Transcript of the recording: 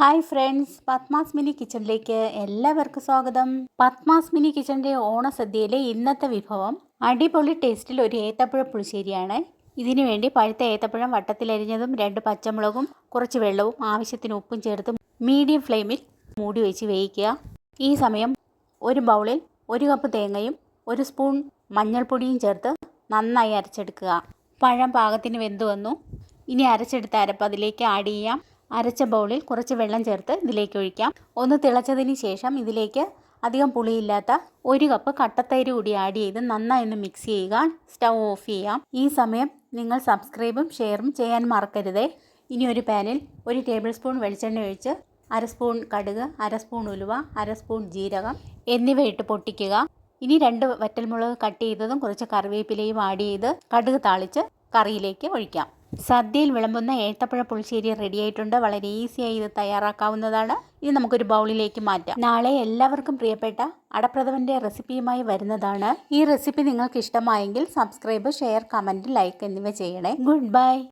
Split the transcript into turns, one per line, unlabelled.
Hi friends Padmas mini കിച്ചണിലേക്ക് എല്ലാവർക്കും സ്വാഗതം. പത്മാസ് മിനി കിച്ചണിന്റെ ഓണസദ്യയിലെ ഇന്നത്തെ വിഭവം അടിപൊളി ടേസ്റ്റിൽ ഒരു ഏത്തപ്പഴ പുളിശ്ശേരിയാണ്. ഇതിനു വേണ്ടി പഴുത്ത ഏത്തപ്പഴം വട്ടത്തിലരിഞ്ഞതും രണ്ട് പച്ചമുളകും കുറച്ച് വെള്ളവും ആവശ്യത്തിന് ഉപ്പും ചേർത്ത് മീഡിയം ഫ്ലെയിമിൽ മൂടി വെച്ച് വേവിക്കുക. ഈ സമയം ഒരു ബൗളിൽ ഒരു കപ്പ് തേങ്ങയും ഒരു സ്പൂൺ മഞ്ഞൾപ്പൊടിയും ചേർത്ത് നന്നായി അരച്ചെടുക്കുക. പഴം പാകത്തിന് വെന്ത് വന്നു. ഇനി അരച്ചെടുത്ത അരപ്പ് അതിലേക്ക് ആഡ് ചെയ്യാം. അരച്ച ബൗളിൽ കുറച്ച് വെള്ളം ചേർത്ത് ഇതിലേക്ക് ഒഴിക്കാം. ഒന്ന് തിളച്ചതിന് ശേഷം ഇതിലേക്ക് അധികം പുളിയില്ലാത്ത ഒരു കപ്പ് കട്ടത്തൈര് കൂടി ആഡ് ചെയ്ത് നന്നായി ഒന്ന് മിക്സ് ചെയ്യുക. സ്റ്റൗ ഓഫ് ചെയ്യാം. ഈ സമയം നിങ്ങൾ സബ്സ്ക്രൈബും ഷെയറും ചെയ്യാൻ മറക്കരുതേ. ഇനി ഒരു പാനിൽ ഒരു ടേബിൾ സ്പൂൺ വെളിച്ചെണ്ണ ഒഴിച്ച് അര സ്പൂൺ കടുക് അര സ്പൂൺ ഉലുവ അര സ്പൂൺ ജീരകം എന്നിവ ഇട്ട് പൊട്ടിക്കുക. ഇനി രണ്ട് വറ്റൽമുളക് കട്ട് ചെയ്തതും കുറച്ച് കറിവേപ്പിലയും ആഡ് ചെയ്ത് കടുക് താളിച്ച് കറിയിലേക്ക് ഒഴിക്കാം. സദ്യയിൽ വിളമ്പുന്ന ഏത്തപ്പഴ പുളിശ്ശേരി റെഡി ആയിട്ടുണ്ട്. വളരെ ഈസിയായി ഇത് തയ്യാറാക്കാവുന്നതാണ്. ഇനി നമുക്കൊരു ബൗളിലേക്ക് മാറ്റാം. നാളെ എല്ലാവർക്കും പ്രിയപ്പെട്ട അടപ്രഥമന്റെ റെസിപ്പിയുമായി വരുന്നതാണ്. ഈ റെസിപ്പി നിങ്ങൾക്ക് ഇഷ്ടമായെങ്കിൽ സബ്സ്ക്രൈബ് ഷെയർ കമന്റ് ലൈക്ക് എന്നിവ ചെയ്യണേ. Good bye